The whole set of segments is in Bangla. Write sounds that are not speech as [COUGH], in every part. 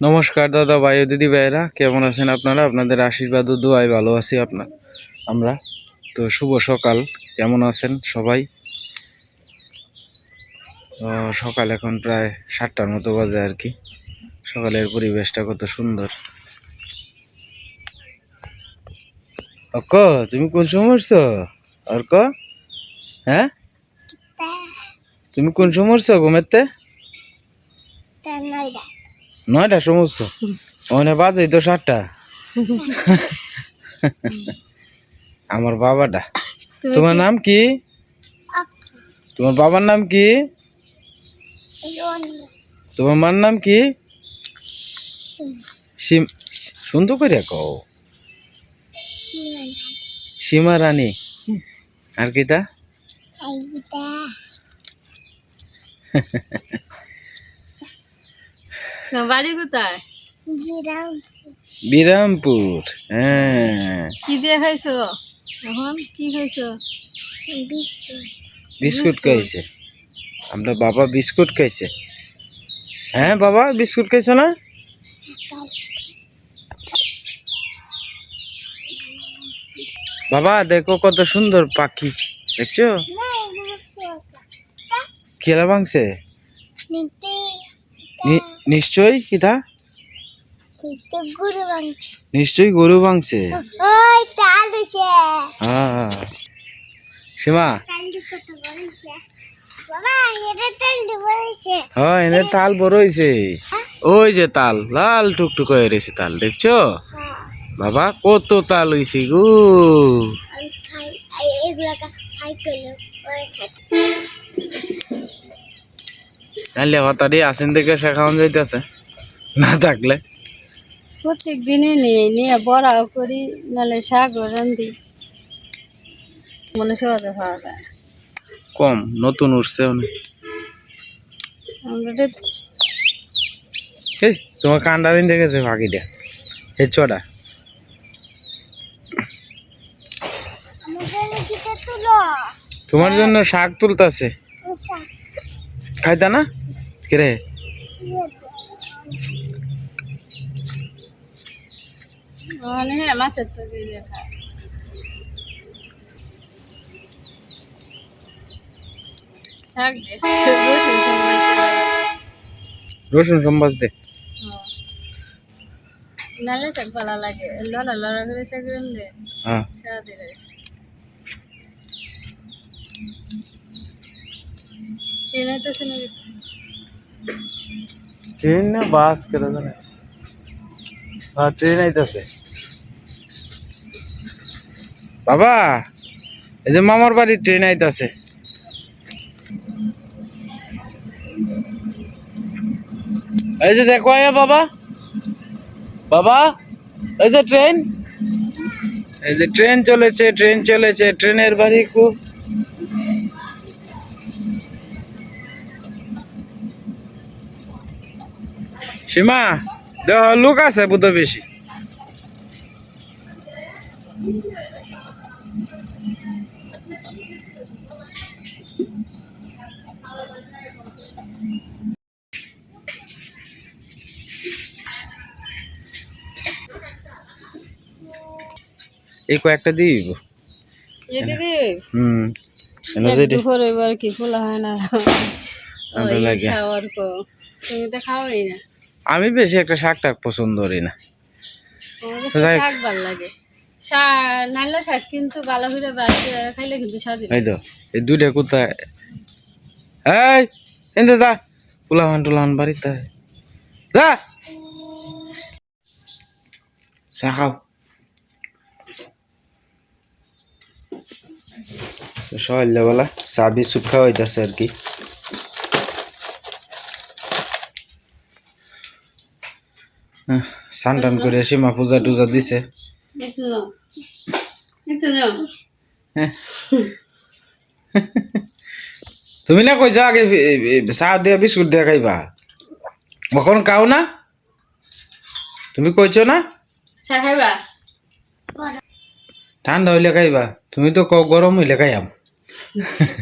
নমস্কার দাদা ভাই দিদি ভাইয়েরা কেমন আছেন আপনারা? আপনাদের আশীর্বাদ ও দোয়ায় ভালো আছি আপনার আমরা। তো শুভ সকাল কেমন আছেন সবাই? সকাল এখন প্রায় সাতটার মতো বাজে আর কি। সকালের পরিবেশটা কত সুন্দর। অক্ক তুমি কোন সময় উঠছো? অর্ক? হ্যাঁ? তুমি কোন সময় উঠছো ঘুমেতে? নয়টা সময় সমস্ত ওখানে বাজেই তো সাতটা। আমার বাবাটা। তোমার নাম কি? তোমার বাবার নাম কি? তোমার মার নাম কি? সিম সুন্দর করে কও। সীমা রানী। আর কি তা? [LAUGHS] বাড়ি কোথায়? বিরামপুর হ্যাঁ। কি দিয়ে খাইছো? এখন কি খাইছো? বিস্কুট খাইছে। আমরা বাবা বিস্কুট খাইছে। হ্যাঁ বাবা বিস্কুট খাইছো না? বাবা দেখো কত সুন্দর পাখি দেখছ? খেলা ভাঙছে? নিশ্চয়ই কিতা নিশ্চয়ই গরু ভাঙছে হ্যাঁ সীমা? হ্যাঁ এনে তাল বড় হয়েছে ওই যে তাল লাল টুকটুক হয়ে রয়েছে তাল দেখছ? বাবা কত তাল হয়েছে গো। পরে হতারি আসেন দেখে শেখানো যাইতেছে। না থাকলে। প্রত্যেক দিনে নিয়ে নিয়ে বড়া করি নাহলে শাক রান্ধি। মনে সহজে খাওয়া যায়। কম নতুন উঠছে অনেক। আমরা এই তোমার কান্ডারিন দেখেছে পাখিটা এই তুলো তোমার জন্য শাক তুলতাছে। খাইতা না? কিরে মাছের তো রসুন সম্বাস দে। নালে শাক ভালো লাগে লড়া লড়া করে শাক স্বাদ ট্রেন না বাস কেটে জানে? হ্যাঁ ট্রেন আইতাছে। বাবা, এই যে মামার বাড়ির ট্রেন আইতাছে। এই যে দেখো আয়া বাবা। বাবা, এই যে ট্রেন এই যে ট্রেন চলেছে ট্রেন চলেছে ট্রেনের বাড়ি খুব সীমা দেহ লোক আছে বুধ বেশি। এই কয়েকটা দিব। হুম এনে এক এবার কি খোলা হয় না? লাগে। শাওয়ার কো। তুমি তো খাওয়াই না। আমি বেশি একটা শাক টাক পছন্দ করি না। আমার কাছে যাই শাক ভালো লাগে। শাক শাক কিন্তু ভালো করে খাইলে কিন্তু স্বাদই এই তো এই দুইটা কোথায় এই এনতে যা পুলাহান টুলাহান বাড়িতে। যা। চা খাও। সকালবেলা চা বিস্কুট খাওয়া হইতেছে আর কি। স্নান টান করে সীমা পূজা টুজা দিছে। হ্যাঁ। তুমি না কইছো আগে এ- এ- চা দিয়া বিস্কুট দিয়া খাইবা? এখন খাও না? তুমি কইছো না? ঠান্ডা হইলে খাইবা। তুমি তো কও গরম হইলে খাইয়াম।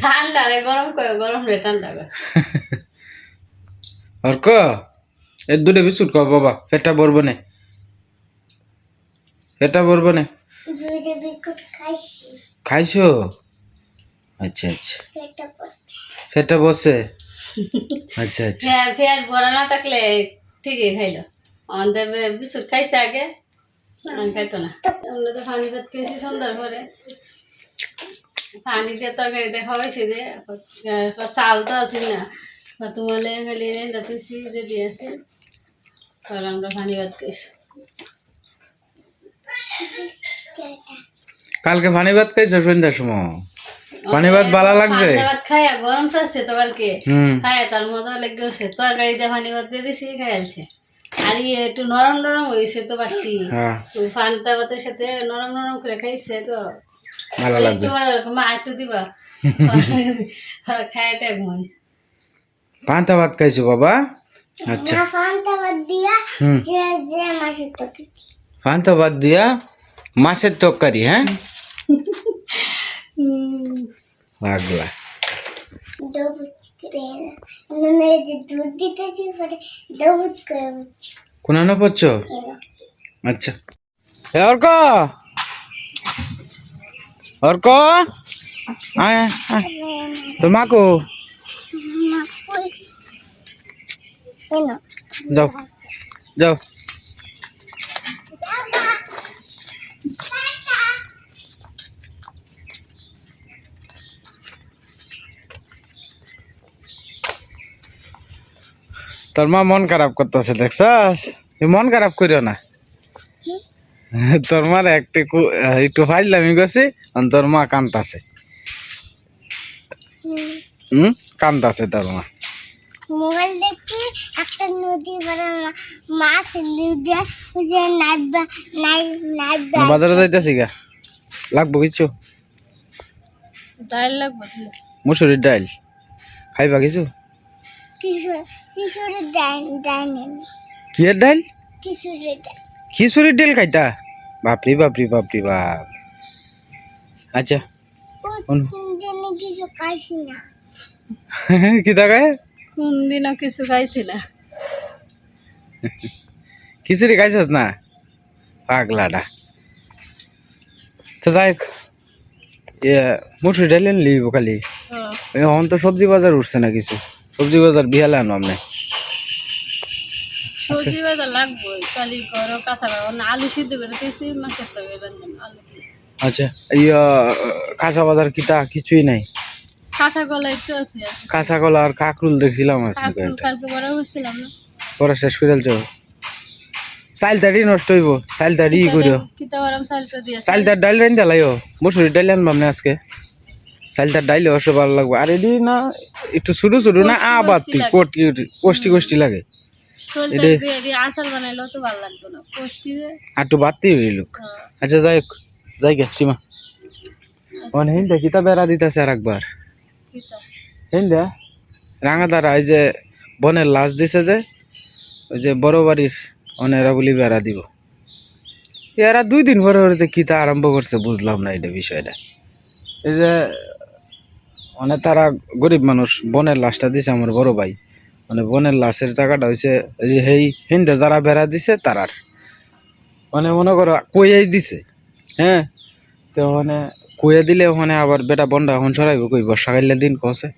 ঠান্ডা রে গরম করে গরম রে ঠান্ডা অর্ক? এর দুটো বিস্কুট খাও বাবা। পেটটা ভরবো না। পেটটা ভরবো না। খাইছি। খাইছো? আচ্ছা আচ্ছা। পেটটা পেটটা বসে আচ্ছা আচ্ছা। হ্যাঁ ফের ভরা না থাকলে ঠিকই খাইলো। আমাদের বিস্কুট খাইছে আগে। খাইতো না। আমরা তো পানি ভাত খেয়েছি সন্ধ্যার পরে। পানি দিয়ে তরকারি দেখা হয়েছে দিয়ে চাল তো আছে না। তোমালে খালি রেন্দা তুইছি যদি আছে। আর আমরা পানি ভাত খাইছি। কালকে পানি ভাত খাইছো সন্ধ্যার সময়? পানি ভাত ভালো লাগছে? ভাত গরম চাচ্ছে তো কালকে। খায় তার মজা লেগে গেছে। তরকারি দিয়ে পানি ভাত দিয়ে দিছি খাইলছে আর ইয়ে একটু নরম নরম হয়েছে তো বাটি হ্যাঁ। তো পান্তা ভাতের সাথে নরম নরম করে খাইছে তো। ভালো লাগবে। মা একটু দিবা? [LAUGHS] ঘুমাইছে পান্তা ভাত খাইছো বাবা? আচ্ছা ফান্তা বাদ দিয়া তোকে পান্তা ভাত দিয়া মাছের তরকারি হ্যাঁ পাগলা কোন না পড়ছো আচ্ছা অর্ক অর্ক আয় আয় তোর মাকো কেন যাও। যাও। তোর মা মন খারাপ করতেছে দেখছস? মন খারাপ করিও না। তোর মার একটু একটু ফাইলামি গেছি তোর মা কান্তাছে হুম। কান্তাছে তোর মা। মোবাইল দেখি একটা নদী মাছ যে নাইবা নাই নাইবা বাজারে যাইতেছি গা। লাগবো কিছু? ডাল লাগবে মুসুরির ডাইল। খাইবা কিছু? কিশোর কিশোরের ডাইনে কি এর ডাইল? কিশোরের ডাইন খিচুড়ির ডাইল খাইতা? বাপরি বাপরি বাপরি বাপ। আচ্ছা কোন দিনে কিছু খাইছি না। [LAUGHS] কি দেখায়? কোন দিনও কিছু খাইছি না। খিচুড়ি খাইছস না? পাগলাটা তো যাই হোক, ইয়ে মুসুরি ডাইল লিব খালি। এখন তো সবজি বাজার উঠছে না কিছু। সবজি বাজার বিহালে আনো আপনি সবজি বাজার লাগবে কালি ঘর কাঁচা না আলু সিদ্ধ করে দিয়েছি মাছের তরকারি বান্ধব আলু দিয়ে। আচ্ছা ইয়া কাঁচা বাজার কিতা কিছুই নাই? কাঁচা কলা একটু আছে। আর কি। কাঁচা কলা আর কাকরুল দেখছিলাম আজকে কালকে বড় হয়েছিলাম না? পরে শেষ করে দিলছ চাইল তাড়ি নষ্ট হইব চাইল তাড়ি ই করিও। চাইল তার ডাইল রাইন দিলাইও মুসুরি ডাইল আনবাম না আজকে। চাইল তার ডাইলে অবশ্য ভালো লাগবে। আর এডি না একটু ছোট ছোট না। কোটি কষ্টি কষ্টি লাগে। তো আর একটু বাড়তি হইল হ্যাঁ, আচ্ছা যাই হোক। যাই গে সীমা। অন হিন্দা কিতা বেড়া দিতেছে আর একবার হিন্দা রাঙাদারা, এই যে বনের লাশ দিছে যে, ওই যে বড় বাড়ির অনেরা বলি বেড়া দিব। এরা দুই দিন পরে যে কিতা আরম্ভ করছে বুঝলাম না এটা বিষয়টা। এই যে মানে তারা গরিব মানুষ, বনের লাশটা দিছে আমার বড় ভাই। মানে বনের লাশের জায়গাটা হয়েছে এই যে সেই হিন্দে যারা বেড়া দিছে তারার। মানে মনে করো কইয়াই দিছে হ্যাঁ? তো মানে কইয়া দিলে ওখানে আবার বেটা বন্ডা এখন সরাইব কই? বর্ষাকালের দিন কসে।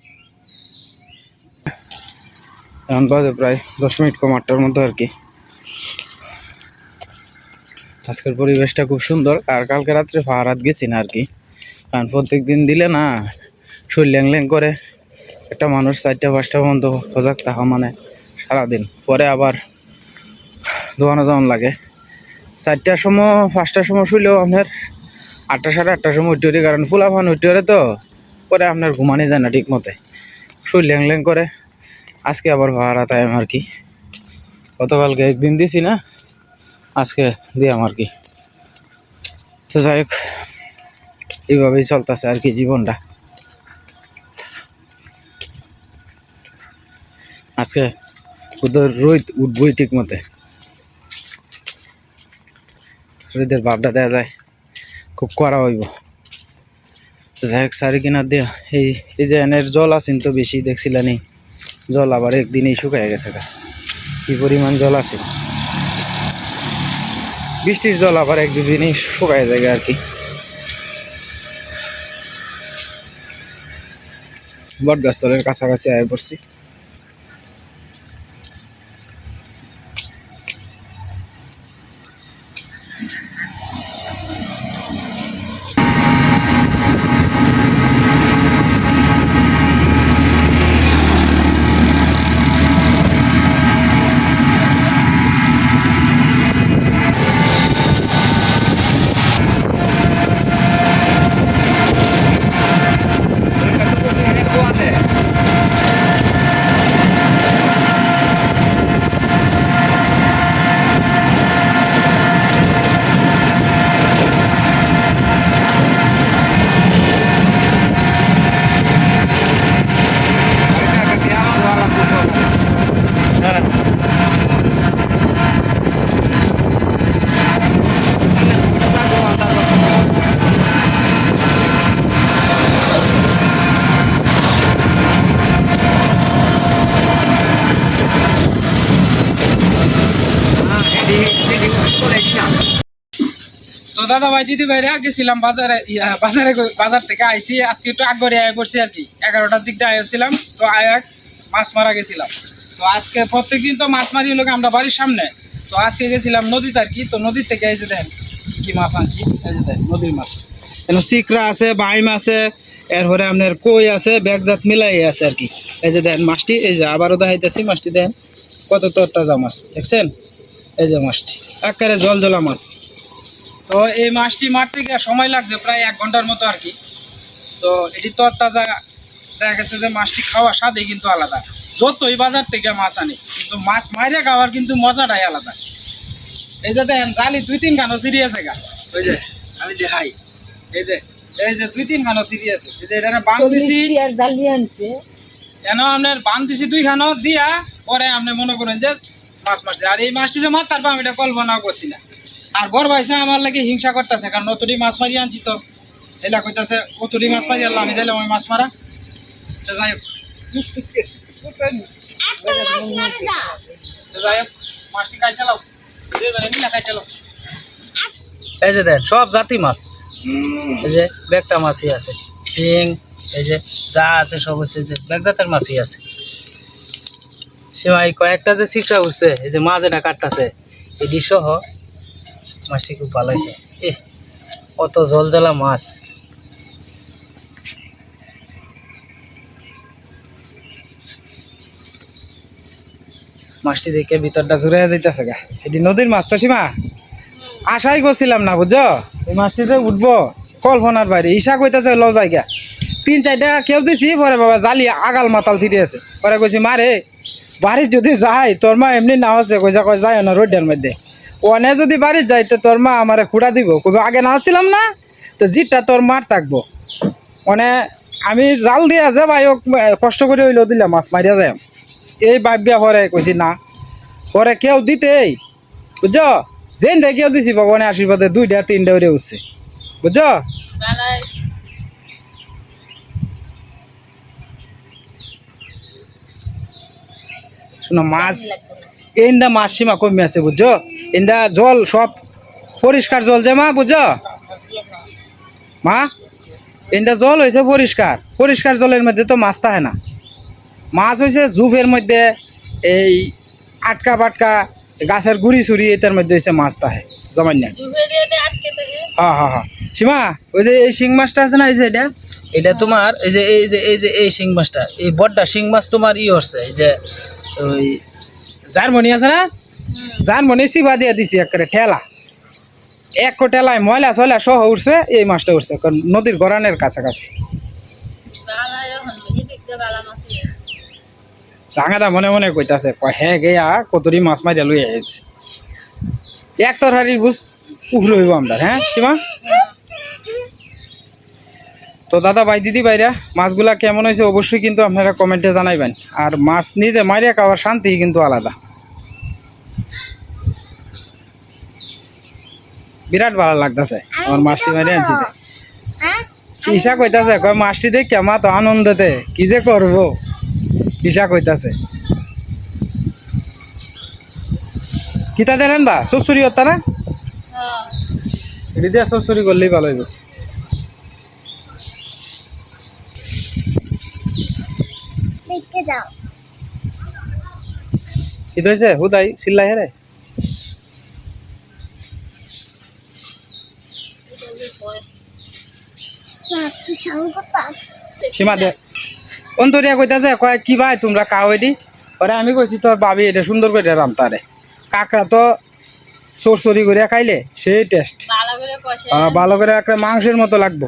এখন বাজে প্রায় দশ মিনিট কম আটটার মধ্যে আর কি। আজকের পরিবেশটা খুব সুন্দর, আর কালকে রাত্রে ফাহারাত গেছি না আর কি। কারণ প্রত্যেক দিন দিলে না, শরীর ল্যাং ল্যাং করে। একটা মানুষ চারটা পাঁচটা পর্যন্ত সজাগ থাকা মানে সারাদিন। পরে আবার দোকানো দোকান লাগে। চারটার সময়, পাঁচটার সময় শুইলেও আপনার আটটা সাড়ে আটটার সময় উঠতে উঠি, কারণ ফুলা ফান উঠতে উঠে তো, পরে আপনার ঘুমানি যায় না ঠিক মতে শরীর ল্যাং ল্যাং করে। আজকে আবার ভাড়া টাইম আর কি। গতকালকে একদিন দিছি না, আজকে দিয়াম আর কি। তো যাই হোক, এইভাবেই চলতেছে আর কি জীবনটা। আজকে ওদের রোদ উঠবই ঠিক মতে রোদের ভাবটা দেওয়া যায়। খুব করা হইব। যাই হোক সারি কিনার দিয়া, এই এই যে এনের জল আছেন তো বেশি দেখছিলেন জল আবার একদিনেই শুকায় গেছে তা কি পরিমাণ জল আছে? বৃষ্টির জল আবার এক দুদিনই শুকায় যায় আর কি। বট গাছতলের কাছাকাছি আয় পড়ছি। দাদা ভাই দিদি ভাইরা গেছিলাম বাজারে বাজারে বাজার থেকে আইছি। আজকে একটু আগরে আয় পড়ছি আর কি। এগারোটার দিক দিয়ে আইছিলাম, তো আয়াক মাছ মারা গেছিলাম। তো আজকে প্রত্যেকদিন তো মাছ মারি হলো আমরা বাড়ির সামনে? তো আজকে গেছিলাম নদীতে আর কি, তো নদীর থেকে এই যে দেখেন, কি মাছ আনছি? এই যে দেখেন, নদীর মাছ। এখানে সিকরা আছে, বাইম আছে, এরপরে আপনার কই আছে ব্যাগজাত মিলাই আছে আর কি। এই যে দেখেন মাছটি, এই যে আবারও দেখাইতেছি মাছটি দেন কত তরতাজা মাছ, দেখছেন? এই যে মাছটি, একেবারে জল জলা মাছ। তো এই মাছটি মারতে গিয়ে সময় লাগছে প্রায় এক ঘণ্টার মতো আর কি। তো এটি তরতাজা দেখা গেছে যে মাছটি খাওয়ার স্বাদে কিন্তু আলাদা। যতই বাজার থেকে মাছ আনি কিন্তু মাছ মাইরে খাওয়ার কিন্তু মজাটাই আলাদা। এই যে দেখেন জালি দুই তিন খানো সিঁড়ি আছে গা। ওই যে আমি যে হাই এই যে এই যে দুই তিন খানো সিঁড়ি আছে এই যে এটা বান দিছি। আর জালি আনছে। কেন আপনার বান দিছি দুই খানো দিয়া পরে আপনি মনে করেন যে মাছ মারছে। আর এই মাছটি যে মার তারপর আমি এটা কল্পনা করছি না। আর বর ভাইসা আমার লাগে হিংসা করতেছে কারণ অতটি মাছ মারি আনছি তো। এলা কইতাছে অতটি মাছ মারি আনলাম আমি যাইলাম ওই মাছ মারা। তো যাই হোক। যাই মাছটি চালাও চালাও এই যে দেন সব জাতি মাছ। এই যে বেগটা মাছই আছে। শিং এই যে যা আছে সব হচ্ছে যে বেগ জাতের মাছই আছে। সীমাই কয়েকটা যে শিকড়া উঠছে এই যে মাছ এটা কাটতেছে এটি সহ মাছটি খুব ভালো হয়েছে। এ অত জল জলা মাছ। মাছটি দেখে ভিতরটা জুড়ে যাইতেছে গা। এটি নদীর মাছ তো সীমা। আশাই করছিলাম না, বুঝছ? এই মাছটিতে উঠবো, কল্পনার বাইরে। ঈশা কইতেছে ল জায়গা। তিন চারটা কেউ দিছি, পরে বাবা জালি আগাল মাতাল ছিটে আছে। পরে কইছি মারে বাড়ির যদি যাই তোর মা এমনি নাও আছে কইসা কই যায় না রোডের মধ্যে। ওনে যদি বাড়ির যাই তো তোর মা আমারে খুঁড়া দিব। কইব আগে নাও ছিলাম না তো জিটটা তোর মার থাকব। মানে আমি জাল দিয়া যে ভাই আহ, কষ্ট করে হইল দিলাম মাছ মারিয়া যায়। এই ভাবিয়া পরে কইছি না। পরে কেউ দিতেই বুঝছ? যেন থেকে কেউ দিছি ভগবানের আশীর্বাদে দুইটা তিনটা উড়ে উঠছে। বুঝছ? শোনো মাছ ইন্দা মাছ সীমা কমে আছে বুঝছ? ইন্দা জল সব পরিষ্কার জল যে মা বুঝছ? মা ইন্দা জল হয়েছে পরিষ্কার। পরিষ্কার জলের মধ্যে তো মাছ থাকে না। মাছ হয়েছে জুফের মধ্যে এই আটকা পাটকা গাছের গুড়ি চুরি এটার মধ্যে হয়েছে মাছ থাকে দিয়ে আটকে হ্যাঁ হ্যাঁ হ্যাঁ। সীমা ওই যে এই শিং মাছটা আছে না এই যে এটা? এটা তোমার এই যে এই যে এই যে এই শিং মাছটা এই বড্ডা শিং মাছ তোমার ই হচ্ছে এই যে ওই জার্মনি আছে না? জার্মনি সিবা দিয়ে দিছি একেবারে ঠেলা। এক ঠেলায় ময়লা চয়লা সহ উঠছে, এই মাছটা উঠছে নদীর গরানের কাছাকাছি। রাঙাটা মনে মনে কইতাছে হ্যাঁ গেয়া, কতরি মাছ মারিয়া লই আইছে। এক তরহারির বুঝ উফরে হইব আমরা হ্যাঁ সীমা? তো দাদা ভাই দিদি ভাইরা মাছগুলা কেমন হয়েছে অবশ্যই কিন্তু আপনারা কমেন্টে জানাইবেন। আর মাছ নিজে মারিয়া খাওয়ার শান্তি কিন্তু আলাদা। বিরাট ভালো লাগতেছে আমার মাছটি মারি আনছি। হ্যাঁ? ঈশা কইতাছে কয় মাছটি দেখে মা তো আনন্দতে কি যে করব? ঈশা কইতাছে। কিতা দেন বা শ্বশুরি হতা না? হ্যাঁ। এটি দিয়ে শ্বশুরি করলেই ভালো হইব। দেখতে যাও। কি হয়েছে হুদাই চিল্লাই হেরে? সীমা দে। অন্তরিয়া কইতাছে? কয় কি ভাই তোমরা কাও এটি পরে আমি কইছি তোর ভাবি এটা সুন্দর করে রান্তারে কাকড়া তো সরসরি করে খাইলে সেই টেস্ট। ভালো করে ভালো করে একটা মাংসের মতো লাগবো।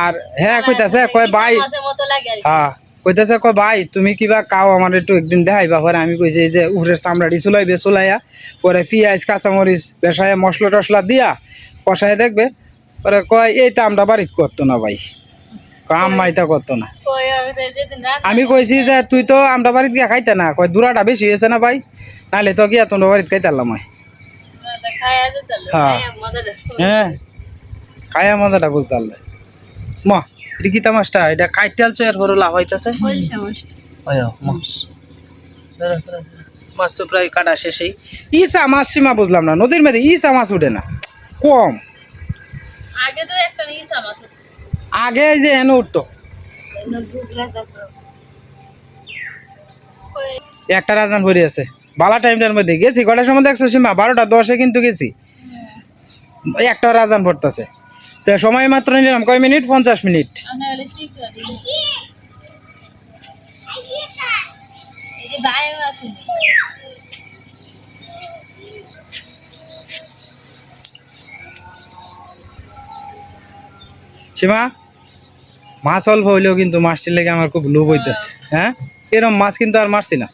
আর হ্যাঁ কইতাছে কয় ভাই মাছের মতো লাগে আর কি। হ্যাঁ কইতাছে ক ভাই তুমি কিবা কাও আমার একটু একদিন দেখাইবা? পরে আমি কইছি এই যে উপরের চামড়াটি চুলাইবে চুলাইয়া পরে পেঁয়াজ কাঁচামরিচ বেসায় মশলা টসলা দিয়া কষায় দেখবে। পরে কয় এইটা আমরা বাড়িতে করতো না ভাই। করতো না। আমি কইছি যে তুই তো আমরা বাড়িতে গিয়া খাইতে না। কয় দূরাটা বেশি হয়েছে না ভাই? নাহলে তো গিয়া তোমরা বাড়িতে খাইতে আনলাম হয়। খায়া হ্যাঁ। মজা হ্যাঁ। খায়া মজাটা বুঝতে পারলে মা এটা তামাশটা এটা কাইটাল চেয়ার হরো লাভ হইতাছে মাছ। তো প্রায় কাটা শেষেই। ইসা মাছ সীমা বুঝলাম না নদীর মধ্যে ইসা মাছ উঠে না। কম। আগে তো একটা ইসা মাছ আগে এই যে এনে উঠতো। একটা রাজান ভরি আছে। বালা টাইমটার মধ্যে গেছি কটার সময় দেখছ সীমা? বারোটা দশে কিন্তু গেছি। একটা রাজান ভরতাছে। তো সময় মাত্র নিলাম কয় মিনিট? পঞ্চাশ মিনিট। সীমা মাছ অল্প হইলেও কিন্তু মাছটির লেগে আমার খুব লোভ হইতেছে। হ্যাঁ? এরকম মাছ কিন্তু আর মারছি না।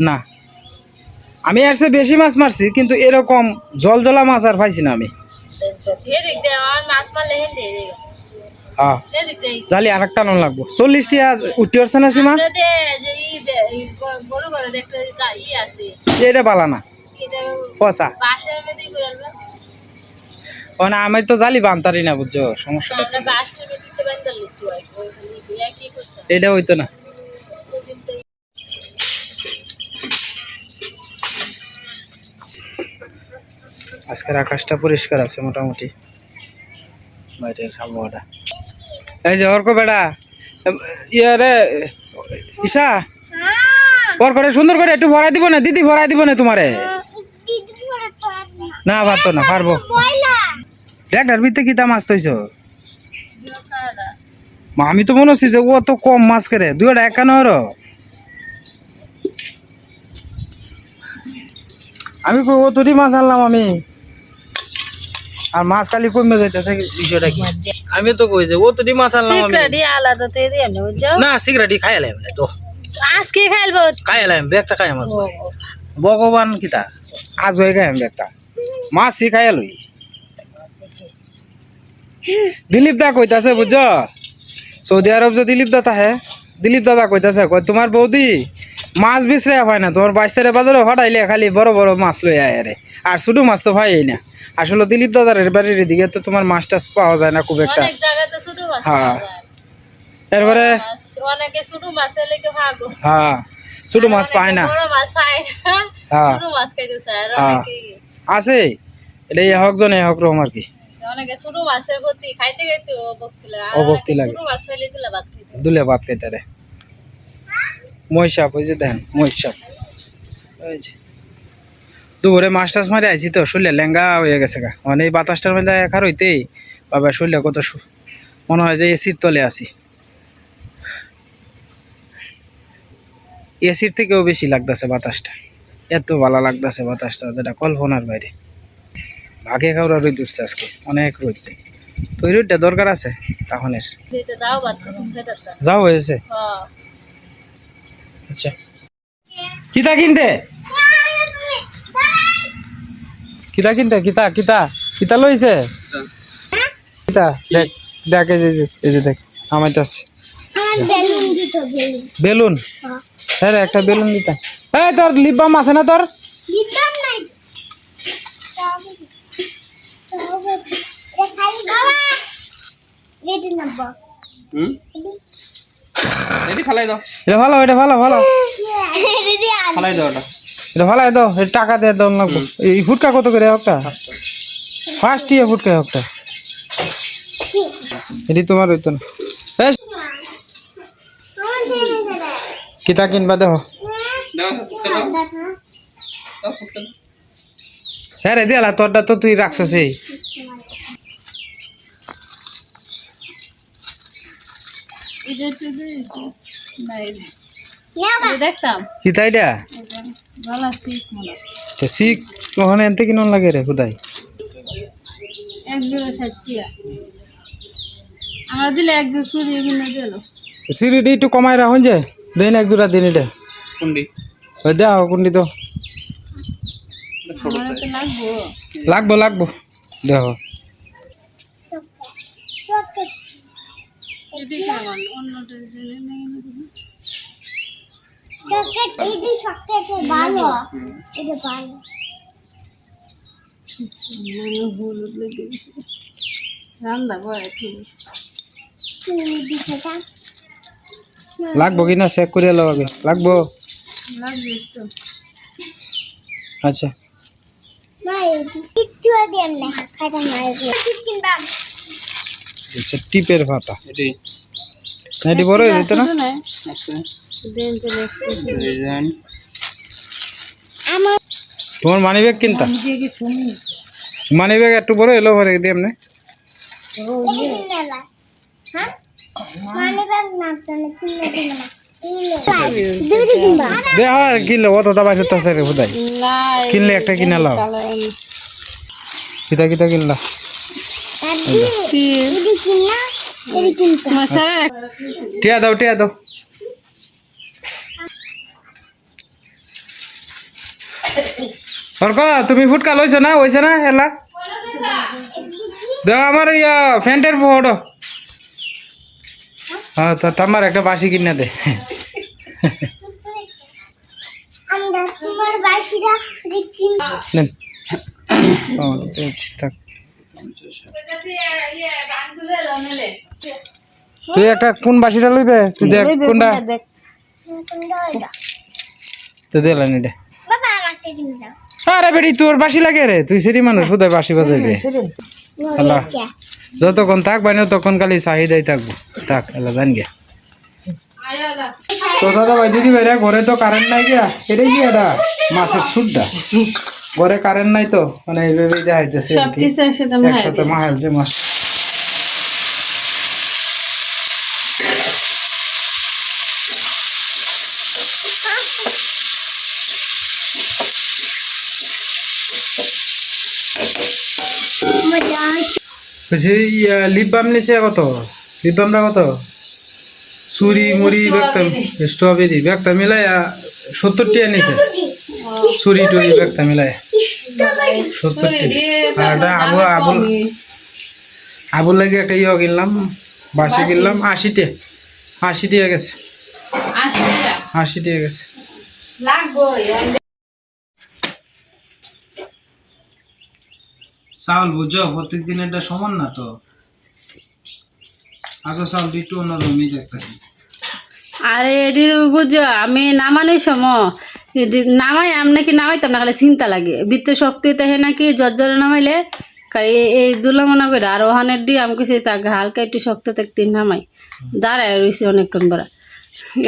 না। আমি আর বেশি মাছ মারছি কিন্তু এরকম জল জলা মাছ আর পাইছি না আমি। হ্যাঁ। জালি আর একটা নন লাগবো। চল্লিশটি আজ উঠতে পারছে না সীমা? এটা পালা না। এটা পচা। আনবে। মানে আমি তো জালি বানতারি না বুঝছ? সমস্যাটা আমরা বাঁশের মধ্যে আজকের আকাশটা পরিষ্কার আছে মোটামুটি। বাইরের আবহাওয়াটা। এই যে অর্ক বেড়া ইয়ে রে, ঈশা, ওর করে সুন্দর করে একটু ভরাই দিব না? দিদি ভরাই দিব না তোমারে? না, পারতো না, পারব। দেখটার ভিতরে কি দাম আসতে হইছো? আমি তো মনে হচ্ছে যে ও তো কম মাছ করে। দুইটা একান্ন ওর আমি ও তোরই মাছ আনলাম আমি। আর মাছ খালি কমে যাইতেছে বিষয়টা কি? আমি তো কই যে ও তোরই মাছ আনলাম আমি সিক্রেটই আলাদা তো এদি এমনি বুঝছ? না সিগারেটি খাই এলাম তো। আজকে খাইলবো খাই এলাম ব্যাগটা খাই মাছ ভগবান কিতা? আজ হয়ে খাই ব্যাগটা। মাছ সি খাই লই। দিলীপ দা কইতাছে বুঝছ? সৌদি আরব যে দিলীপ দা তাহে দিলীপ দাদা কইতাছে কই তোমার বৌদি মাছ বিচরে হয় না। তোমার বাইশ তারিখ বাজারে হটাইলে খালি বড় বড় মাছ লই আয় আরে আর ছোটো মাছ তো ভাই না। আসলে দিলীপ দাদার বাড়ির দিকে তো তোমার মাছ টাছ পাওয়া যায় না খুব একটা। হ্যাঁ। এরপরে? হ্যাঁ ছোটো মাছ পায় না। হ্যাঁ। হ্যাঁ। আছে? এটা এ হোক জন এ হোক রকম আর কি। অনেকে লাগে। দুলে ভাত খাইতে রে। মই সাপ ওই যে দেখেন ওই যে। দুপুরে মাছ টাছ মারি আইছি তো শরীরে লেঙ্গা হয়ে গেছে গা। মানে এই বাতাসটার মধ্যে একার হইতেই বাবা শরীরে কত মনে হয় যে এসির তলে আছি। এসির থেকেও বেশি লাগতেছে বাতাসটা। এত ভালো লাগতেছে বাতাসটা যেটা কল্পনার বাইরে। ভাগে খাওয়া রোদ উঠছে আজকে অনেক রোদ। তো রোদটা দরকার আছে তাহলে। যাও হয়েছে? হ্যাঁ। আচ্ছা। কিতা কিনতে? কিতা কিনতে? কিতা কিতা? কিতা লইছে কিতা? দেখ দেখ এই যে এই যে- এই যে দেখ আমাইতাছে আমার বেলুন। দিত বেলুন বেলুন হ্যাঁ। হ্যাঁ রে, একটা বেলুন দিতা এই তোর লিপ বাম আছে না তোর? দিতাম নাই তবে তবে এটা ফালাই দাও। ভালো এটা ভালো ভালো দিদি ফালাই দাও ওটা এটা ভালো দাও এটা টাকা দিয়ে দাও লাগবো এই ফুটকা কত করে একটা ফার্স্ট ইয়ে ফুটকা একটা এটি তোমার হইতো না। কিতা কিনবা দাও হ্যাঁ রে দিয়ালা তোরটা তো তুই রাখছো সেই এটা হচ্ছে যে না এই যে। নেও এই যে দেখতাম। কিতা এটা? এটা ভালো ঠিক। তো শিখ ওখানে এনতে কিনন লাগে রে খুদাই এক জোড়া ষাট টিয়া আমরা দিলে এক জোড়া চুরি কিনে দিল। সিঁড়িটি একটু কমাই রাখুন যে দিন এক দুটা দিন এটা। কুন্ডি। ওই দেও কুন্ডি তো আমার তো লাগবো। লাগবো লাগবো। দেখো চকলেট এটি কেমন অন্যটা দিলে নেই না কিছু। চকলেট এই যে চকলেট ভালো এই যে ভালো মানে হলুদ লেগে গেছে রান্না করে ঠিক আছে তুমি দিতে চান লাগবো কিনা? চেক করে এলো আগে। লাগবো? আচ্ছা। কিচ্ছু দেন না খাইতে মাই কিনবাম আচ্ছা টিপের পাতা। এটি এটি বড় হয়ে যেত না? আমার তোমার মানি ব্যাগ কিনতা? দিয়ে কি শুনি মানি ব্যাগ একটু বড় এলো ভরে দিয়ে এমনি? কিনলা হ্যাঁ হ্যাঁ অত দাবাই রে কিনলে একটা কিনে লাও কিতা কিতা কিনলা? আর দুই এদি কিনলা এদি কিনতে মশালা টিয়া দাও টিয়া দাও অর্ক তুমি ফুটকা লইছো না হইছে না এলা দাও আমার ইয়া ফ্যান্টের ফটো হ্যাঁ তো তোমার একটা বাসি কিনে দে আমরা তোমার বাসিটা এদি কিন নেন ও, দিচ্ছি, থাক। তুই একটা কোন বাসিটা লইবে? তুই দেখ কোনটা? তুই এটা আরে বেটি তোর বাসি লাগে রে। তুই সেটি মানুষ কোথায় বাসি বাজাইবে। আল্লাহ যতক্ষণ থাক বাইন তখন খালি চাহিদাই থাকব। থাক এলা জান গে তো দাদা ভাই দিদি ভাইরা ঘরে তো কারেন্ট নাই গিয়া এটাই কি এটা মাছের সুটটা। ঘরে কারেন্ট নাই তো মানে এইভাবে দেখাইতেছে আর সব একসাথে মাহাই একসাথে মাহালছে মাছ। বলছি লিপ বাম কত? লিপ বামটা কত? চুরি মুড়ি ব্যাগটা স্ট্রবেরি। ব্যাগটা মিলাই সত্তর টিয়া নিছে। চুরি টুরি ব্যাগটা মিলাই সত্তর একটা আবু আবুল আবুল লাগে একটা ইয়ে কিনলাম বাসি কিনলাম আশি টিয়া আশি টিয়া গেছে আশি টিয়া গেছে। চাউল বুঝো প্রত্যেক দিন এটা সমান না তো। আগে চাউল একটু অন্যরকমই দেখতেছি। আরে এটি বুঝছ আমি নামানোর সময় এটি নামাই, আম নাকি নামাইতাম না, খালি চিন্তা লাগে। বৃত্ত শক্তি তাহে নাকি জর্জরে নামাইলে এই- দুলা মনে করে, আর ওহানের দিয়ে আমি কিছু তাক হালকা একটু শক্ত থাকতে নামাই। দাঁড়ায় রয়েছে অনেকক্ষণ পরে।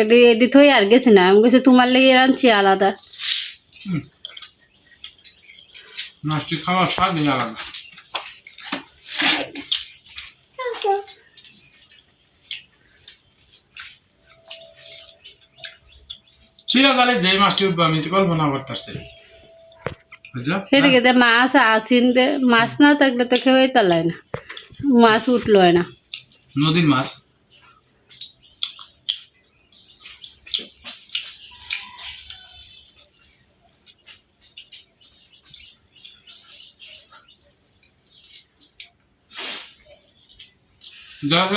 এটি এটি থই আর গেছি না, আমি কিছু তোমার লেগে আনছি আলাদা। খাওয়ার স্বাদই আলাদা। চিরকালে যে মাছটি উঠবো আমি কল্পনা করতেছি। সেদিকে মাছ আসিন দে মাছ না থাকলে তো খেয়েই তালাই না। মাছ উঠল না। নদীর মাছ।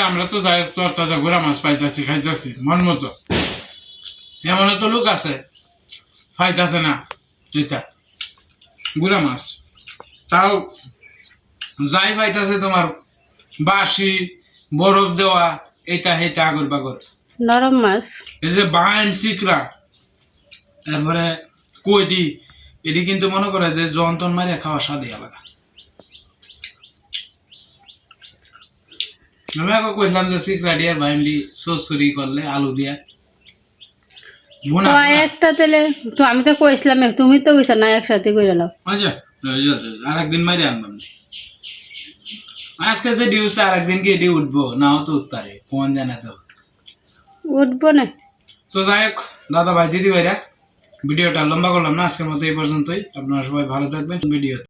আমরা তো যাই তোর তাজা ঘোরা মাছ পাইতেছি খাইতেছি মন মতো। এমন তো লোক আছে পাইতেছে না এটা গুড়া মাছ। তাও যাই পাইতেছে তোমার বাসি বরফ দেওয়া এটা হেটা আগর বাগর নরম মাছ। এই যে বাইম সিকরা তারপরে কইটি এটি কিন্তু মনে করে যে যন্ত্রণ মারিয়া খাওয়া স্বাদই আলাদা। আমি আগে কইছিলাম যে সিকরা দিয়ে বাইমলি সসুরি করলে আলু দিয়া। একটা তেলে তো আমি তো কইছিলাম তুমি তো কইছ না একসাথে করে লাও আচ্ছা আর একদিন মারি আনবাম আজকে যে ডিউস আর একদিন কি এটি উঠবো। নাও তো উঠতারে কোন জানে তো। উঠবো না। তো যাই হোক দাদা ভাই দিদি ভাইরা ভিডিওটা লম্বা করলাম না আজকের মতো এই পর্যন্তই। আপনারা সবাই ভালো থাকবেন ভিডিও